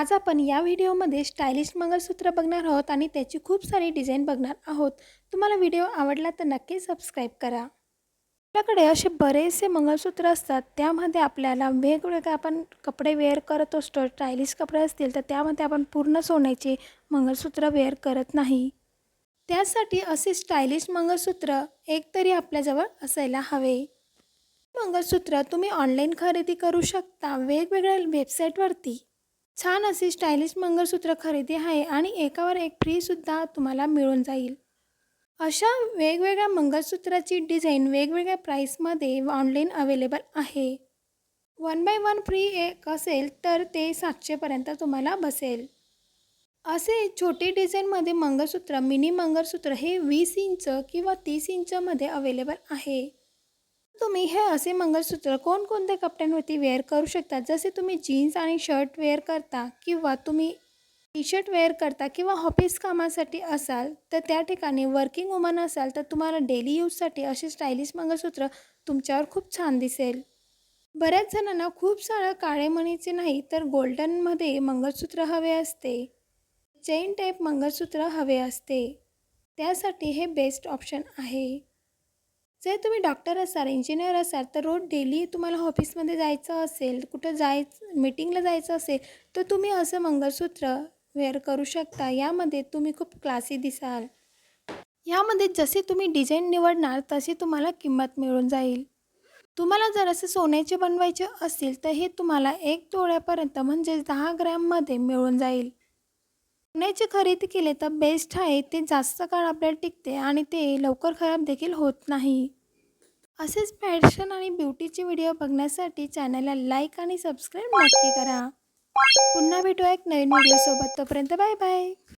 आज आपण या व्हिडिओमध्ये स्टायलिश मंगळसूत्र बघणार आहोत आणि त्याची खूप सारी डिझाईन बघणार आहोत. तुम्हाला व्हिडिओ आवडला तर नक्की सबस्क्राईब करा. आपल्याकडे असे बरेचसे मंगळसूत्र असतात. त्यामध्ये आपल्याला वेगवेगळे आपण कपडे वेअर करत असतो. स्टायलिश कपडे असतील तर त्यामध्ये आपण पूर्ण सोन्याचे मंगळसूत्र वेअर करत नाही. त्यासाठी असे स्टायलिश मंगळसूत्र एक तरी आपल्याजवळ असायला हवे. मंगळसूत्र तुम्ही ऑनलाईन खरेदी करू शकता. वेगवेगळ्या वेबसाईटवरती छान अशी स्टायलिश मंगळसूत्र खरेदी आहे आणि एकावर एक फ्रीसुद्धा तुम्हाला मिळून जाईल. अशा वेगवेगळ्या मंगळसूत्राची डिझाईन वेगवेगळ्या प्राईसमध्ये ऑनलाईन अवेलेबल आहे. वन बाय वन फ्री एक असेल तर ते सातशेपर्यंत तुम्हाला बसेल. असे छोटे डिझाईनमध्ये मंगळसूत्र मिनी मंगळसूत्र हे वीस इंच किंवा तीस इंचमध्ये अवेलेबल आहे. तुम्ही हे असे मंगळसूत्र कोणकोणत्या कपड्यांवरती वेअर करू शकता? जसे तुम्ही जीन्स आणि शर्ट वेअर करता किंवा तुम्ही टी शर्ट वेअर करता किंवा ऑफिस कामासाठी असाल तर त्या ठिकाणी वर्किंग वुमन असाल तर तुम्हाला डेली यूजसाठी असे स्टायलिश मंगळसूत्र तुमच्यावर खूप छान दिसेल. बऱ्याच जणांना खूप सारं काळे मणीचे नाही तर गोल्डनमध्ये मंगळसूत्र हवे असते. चेन टाईप मंगळसूत्र हवे असते. त्यासाठी हे बेस्ट ऑप्शन आहे. जर तुम्ही डॉक्टर असाल इंजिनियर असाल तर रोज डेली तुम्हाला ऑफिसमध्ये जायचं असेल कुठं जायचं मीटिंगला जायचं असेल तर तुम्ही असं मंगळसूत्र वेअर करू शकता. यामध्ये तुम्ही खूप क्लासी दिसाल. यामध्ये जसे तुम्ही डिझाईन निवडणार तशी तुम्हाला किंमत मिळून जाईल. तुम्हाला जर असं सोन्याचे बनवायचे असतील तर हे तुम्हाला एक तोळ्यापर्यंत म्हणजेच दहा ग्रॅममध्ये मिळून जाईल. सोन्याची खरेदी केले तर बेस्ट आहे. ते जास्त काळ आपल्याला टिकते आणि ते लवकर खराब देखील होत नाही. असेच फॅशन आणि ब्युटीचे व्हिडिओ बघण्यासाठी चॅनलला लाईक आणि सबस्क्राईब नक्की करा. पुन्हा भेटू एक नवीन व्हिडिओसोबत तोपर्यंत बाय बाय